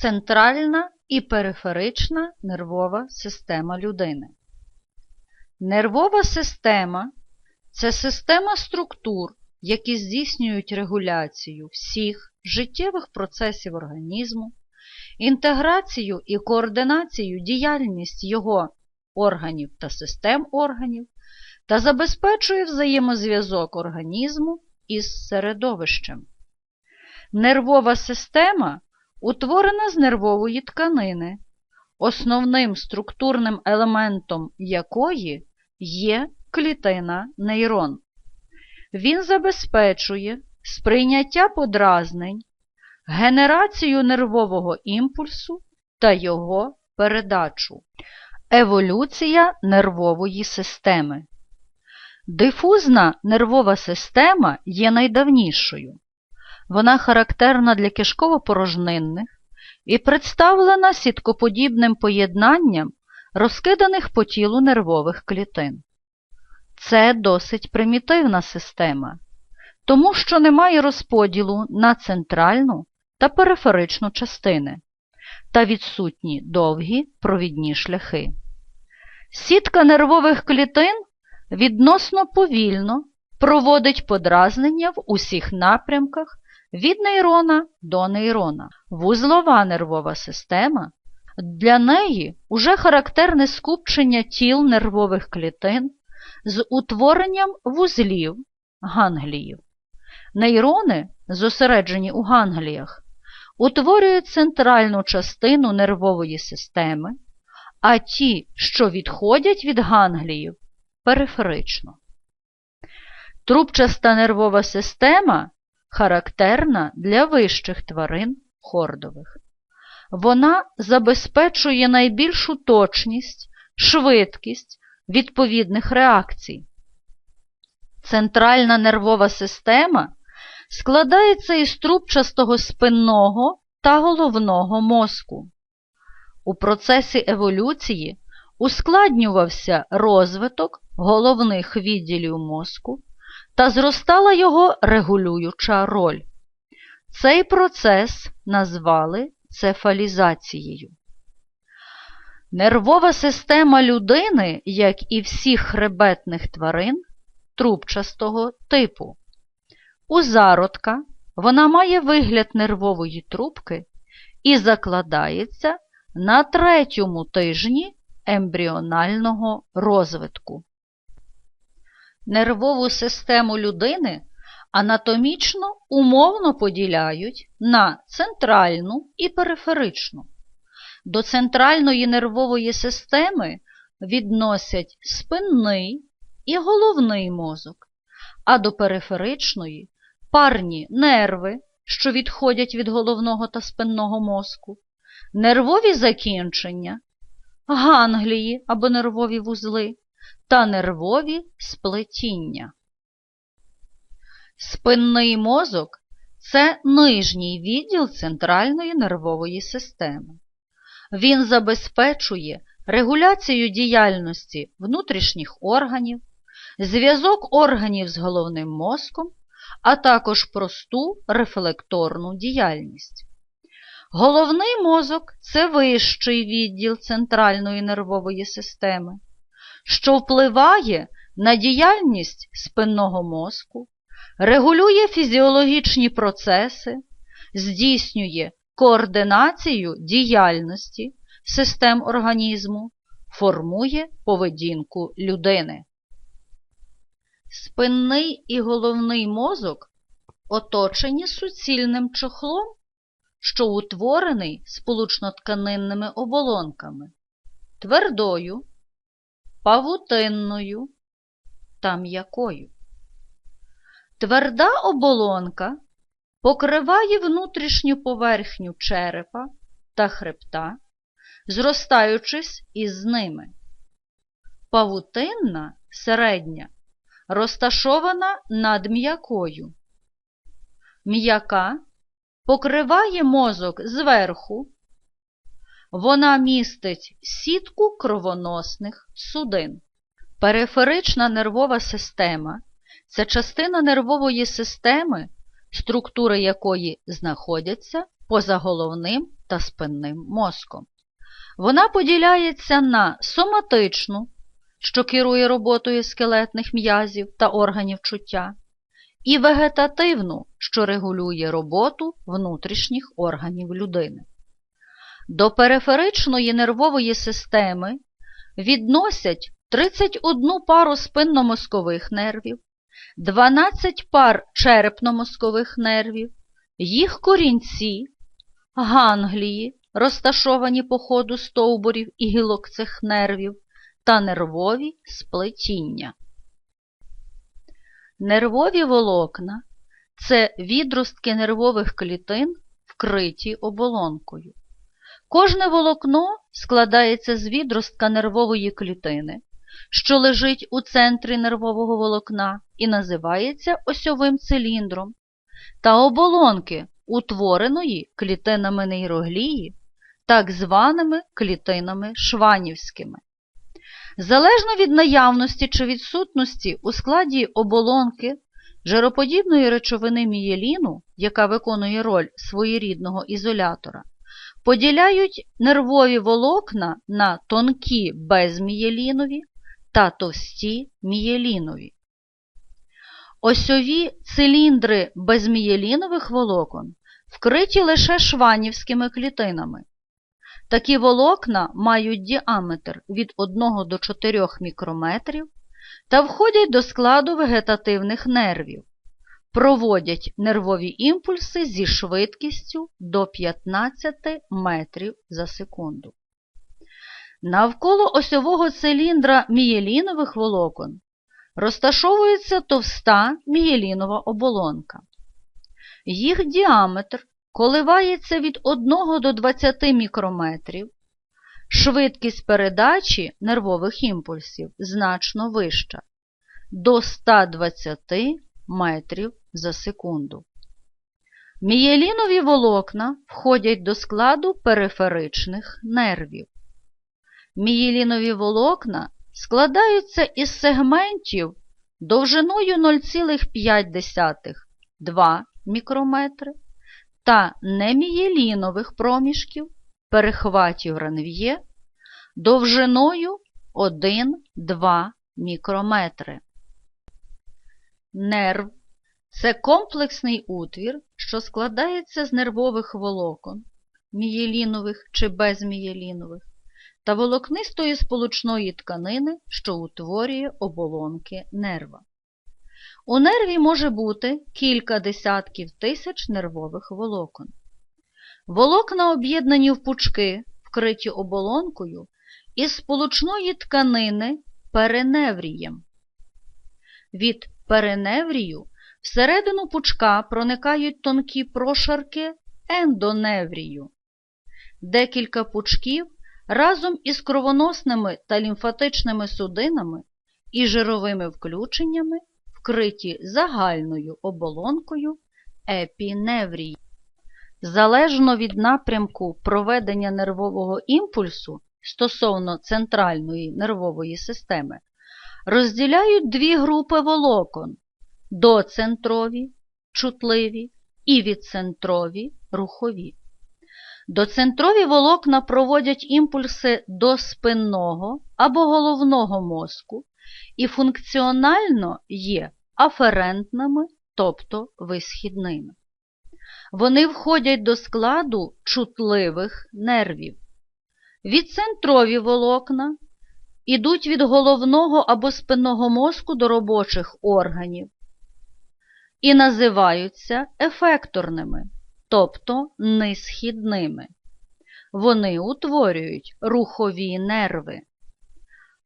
Центральна і периферична нервова система людини. Нервова система це система структур, які здійснюють регуляцію всіх життєвих процесів організму, інтеграцію і координацію діяльність його органів та систем органів та забезпечує взаємозв'язок організму із середовищем. Нервова система утворена з нервової тканини, основним структурним елементом якої є клітина нейрон. Він забезпечує сприйняття подразнень, генерацію нервового імпульсу та його передачу. Еволюція нервової системи. Дифузна нервова система є найдавнішою. Вона характерна для кишково-порожнинних і представлена сіткоподібним поєднанням розкиданих по тілу нервових клітин. Це досить примітивна система, тому що немає розподілу на центральну та периферичну частини та відсутні довгі провідні шляхи. Сітка нервових клітин відносно повільно проводить подразнення в усіх напрямках від нейрона до нейрона. Вузлова нервова система для неї уже характерне скупчення тіл нервових клітин з утворенням вузлів гангліїв. Нейрони, зосереджені у гангліях, утворюють центральну частину нервової системи, а ті, що відходять від гангліїв, периферично. Трубчаста нервова система характерна для вищих тварин хордових. Вона забезпечує найбільшу точність, швидкість відповідних реакцій. Центральна нервова система складається із трубчастого спинного та головного мозку. У процесі еволюції ускладнювався розвиток головних відділів мозку та зростала його регулююча роль. Цей процес назвали цефалізацією. Нервова система людини, як і всіх хребетних тварин, трубчастого типу. У зародка вона має вигляд нервової трубки і закладається на третьому тижні ембріонального розвитку. Нервову систему людини анатомічно умовно поділяють на центральну і периферичну. До центральної нервової системи відносять спинний і головний мозок, а до периферичної парні нерви, що відходять від головного та спинного мозку, нервові закінчення, ганглії або нервові вузли та нервові сплетіння. Спинний мозок це нижній відділ центральної нервової системи. Він забезпечує регуляцію діяльності внутрішніх органів, зв'язок органів з головним мозком, а також просту рефлекторну діяльність. Головний мозок це вищий відділ центральної нервової системи, що впливає на діяльність спинного мозку, регулює фізіологічні процеси, здійснює координацію діяльності систем організму, формує поведінку людини. Спинний і головний мозок оточені суцільним чохлом, що утворений сполучнотканинними оболонками, твердою, павутинною та м'якою. Тверда оболонка покриває внутрішню поверхню черепа та хребта, зростаючись із ними. Павутинна середня розташована над м'якою. М'яка покриває мозок зверху. Вона містить сітку кровоносних судин. Периферична нервова система це частина нервової системи, структури якої знаходяться поза головним та спинним мозком. Вона поділяється на соматичну, що керує роботою скелетних м'язів та органів чуття, і вегетативну, що регулює роботу внутрішніх органів людини. До периферичної нервової системи відносять 31 пару спинномозкових нервів, 12 пар черепно-мозкових нервів, їх корінці, ганглії, розташовані по ходу стовбурів і гілок цих нервів, та нервові сплетіння. Нервові волокна це відростки нервових клітин, вкриті оболонкою. Кожне волокно складається з відростка нервової клітини, що лежить у центрі нервового волокна і називається осьовим циліндром, та оболонки, утвореної клітинами нейроглії, так званими клітинами шванівськими. Залежно від наявності чи відсутності у складі оболонки жироподібної речовини мієліну, яка виконує роль своєрідного ізолятора, поділяють нервові волокна на тонкі безмієлінові та товсті мієлінові. Осьові циліндри безмієлінових волокон вкриті лише шванівськими клітинами. Такі волокна мають діаметр від 1 до 4 мікрометрів та входять до складу вегетативних нервів, проводять нервові імпульси зі швидкістю до 15 метрів за секунду. Навколо осьового циліндра мієлінових волокон розташовується товста мієлінова оболонка. Їх діаметр коливається від 1 до 20 мікрометрів, швидкість передачі нервових імпульсів значно вища до 120 метрів за секунду. Мієлінові волокна входять до складу периферичних нервів. Мієлінові волокна складаються із сегментів довжиною 0,5-2 мікрометри та немієлінових проміжків перехватів ранв'є довжиною 1-2 мікрометри. Нерв це комплексний утвір, що складається з нервових волокон, мієлінових чи безмієлінових, та волокнистої сполучної тканини, що утворює оболонки нерва. У нерві може бути кілька десятків тисяч нервових волокон. Волокна об'єднані в пучки, вкриті оболонкою, із сполучної тканини переневрієм. Від переневрію всередину пучка проникають тонкі прошарки ендоневрію. Декілька пучків разом із кровоносними та лімфатичними судинами і жировими включеннями вкриті загальною оболонкою епіневрії. Залежно від напрямку проведення нервового імпульсу стосовно центральної нервової системи, розділяють дві групи волокон доцентрові, чутливі і відцентрові рухові. Доцентрові волокна проводять імпульси до спинного або головного мозку і функціонально є аферентними, тобто висхідними. Вони входять до складу чутливих нервів. Відцентрові волокна ідуть від головного або спинного мозку до робочих органів і називаються ефекторними, тобто несхідними. Вони утворюють рухові нерви.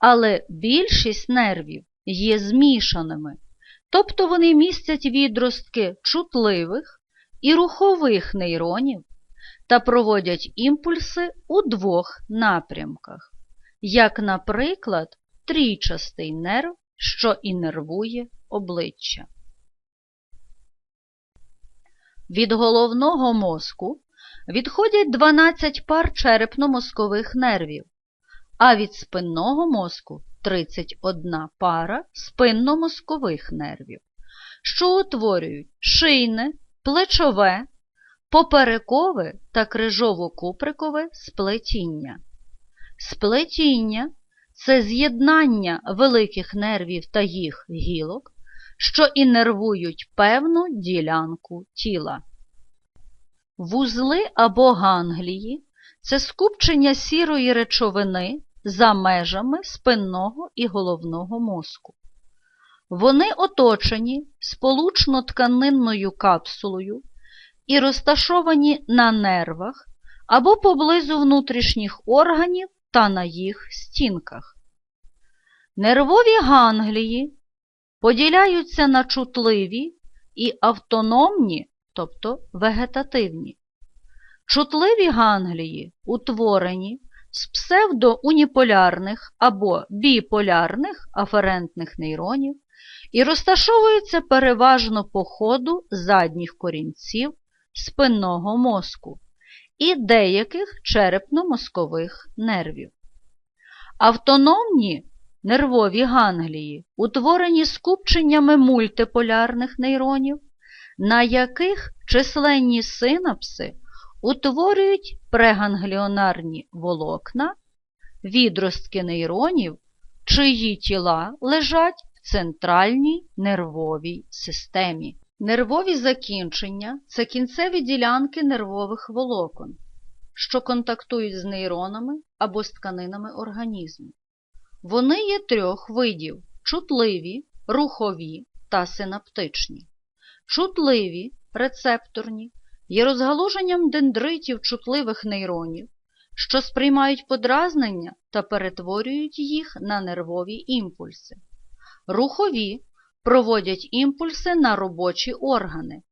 Але більшість нервів є змішаними, тобто вони містять відростки чутливих і рухових нейронів та проводять імпульси у двох напрямках, як, наприклад, трійчастий нерв, що інервує обличчя. Від головного мозку відходять 12 пар черепно-мозкових нервів, а від спинного мозку 31 пара спинно-мозкових нервів, що утворюють шийне, плечове, поперекове та крижово-куприкове сплетіння. Сплетіння це з'єднання великих нервів та їх гілок, що інервують певну ділянку тіла. Вузли або ганглії це скупчення сірої речовини за межами спинного і головного мозку. Вони оточені сполучно-тканинною капсулою і розташовані на нервах або поблизу внутрішніх органів та на їх стінках. Нервові ганглії поділяються на чутливі і автономні, тобто вегетативні. Чутливі ганглії утворені з псевдоуніполярних або біполярних аферентних нейронів і розташовуються переважно по ходу задніх корінців спинного мозку і деяких черепно-мозкових нервів. Автономні нервові ганглії утворені скупченнями мультиполярних нейронів, на яких численні синапси утворюють прегангліонарні волокна, відростки нейронів, чиї тіла лежать в центральній нервовій системі. Нервові закінчення це кінцеві ділянки нервових волокон, що контактують з нейронами або з тканинами організму. Вони є трьох видів чутливі, рухові та синаптичні. Чутливі рецепторні є розгалуженням дендритів чутливих нейронів, що сприймають подразнення та перетворюють їх на нервові імпульси. Рухові проводять імпульси на робочі органи,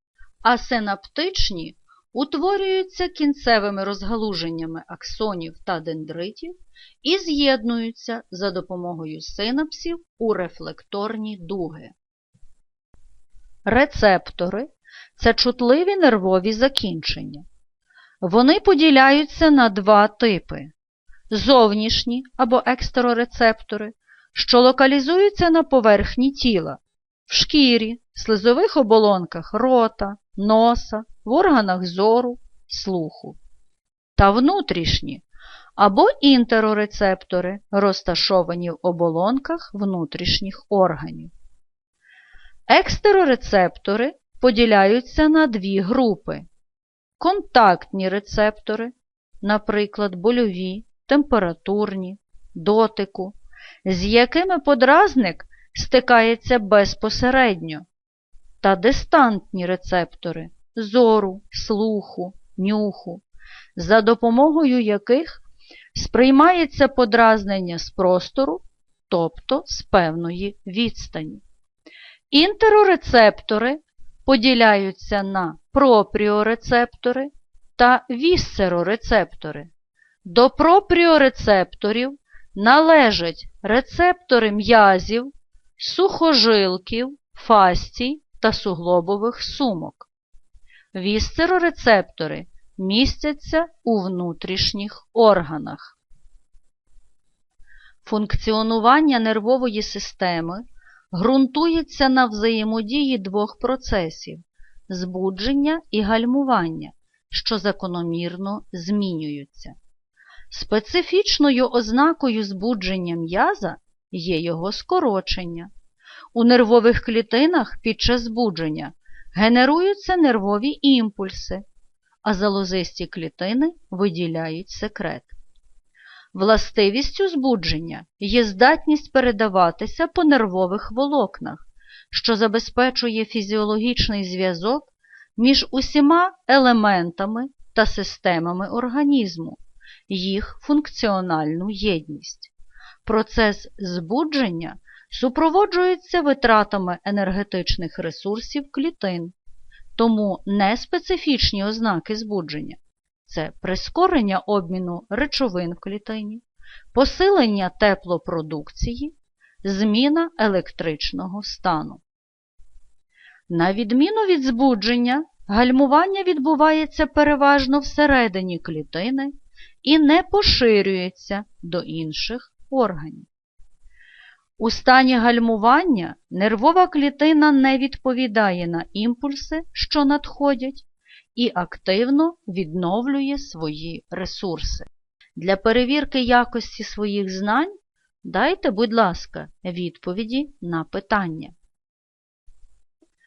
а синаптичні утворюються кінцевими розгалуженнями аксонів та дендритів і з'єднуються за допомогою синапсів у рефлекторні дуги. Рецептори це чутливі нервові закінчення. Вони поділяються на два типи: зовнішні або екстерорецептори, що локалізуються на поверхні тіла, в шкірі, слизових оболонках рота, носа, в органах зору, слуху, та внутрішні або інтерорецептори, розташовані в оболонках внутрішніх органів. Екстерорецептори поділяються на дві групи: контактні рецептори, наприклад, больові, температурні, дотику, з якими подразник стикається безпосередньо, та дистантні рецептори зору, слуху, нюху, за допомогою яких сприймається подразнення з простору, тобто з певної відстані. Інтерорецептори поділяються на пропріорецептори та вісцерорецептори. До пропріорецепторів належать рецептори м'язів, сухожилків, фастій та суглобових сумок. Вісцерорецептори містяться у внутрішніх органах. Функціонування нервової системи ґрунтується на взаємодії двох процесів збудження і гальмування, що закономірно змінюються. Специфічною ознакою збудження м'яза є його скорочення. У нервових клітинах під час збудження генеруються нервові імпульси, а залозисті клітини виділяють секрет. Властивістю збудження є здатність передаватися по нервових волокнах, що забезпечує фізіологічний зв'язок між усіма елементами та системами організму, їх функціональну єдність. Процес збудження супроводжується витратами енергетичних ресурсів клітин, тому неспецифічні ознаки збудження це прискорення обміну речовин в клітині, посилення теплопродукції, зміна електричного стану. На відміну від збудження, гальмування відбувається переважно всередині клітини і не поширюється до інших органів. У стані гальмування нервова клітина не відповідає на імпульси, що надходять, і активно відновлює свої ресурси. Для перевірки якості своїх знань дайте, будь ласка, відповіді на питання.